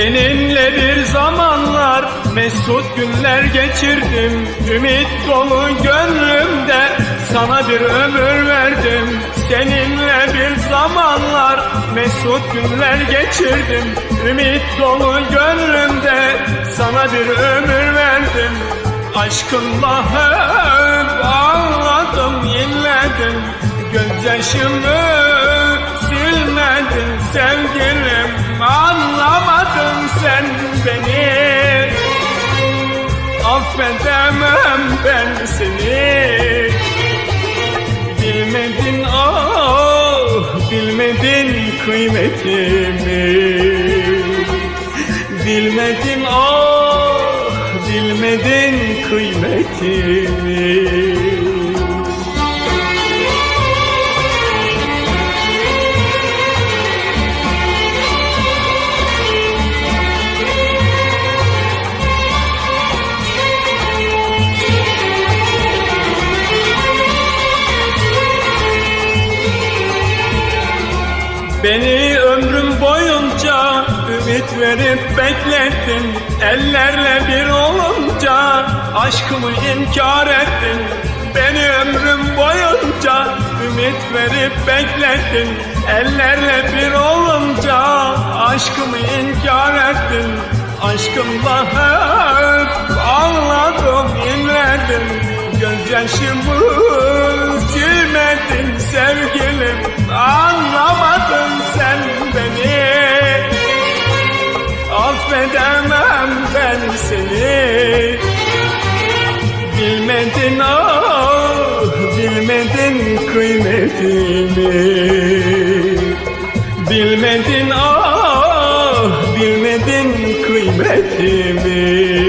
Seninle bir zamanlar mesut günler geçirdim. Ümit dolu gönlümde sana bir ömür verdim. Seninle bir zamanlar mesut günler geçirdim. Ümit dolu gönlümde sana bir ömür verdim. Aşkınla hep ağladım, inledim Gözyaşımı silmedin sevgilim sen beni. Affedemem ben seni. Bilmedin ah bilmedin kıymetimi. Bilmedin ah bilmedin kıymetimi Beni ömrüm boyunca ümit verip beklettin Ellerle bir olunca aşkımı inkar ettin. Beni ömrüm boyunca ümit verip beklettin Ellerle bir olunca aşkımı inkar ettin. Aşkımla hep ağladım, inledim Gözyaşımı Affedemem ben seni? Bilmedin ah Bilmedin kıymetimi. Bilmedin ah Bilmedin kıymetimi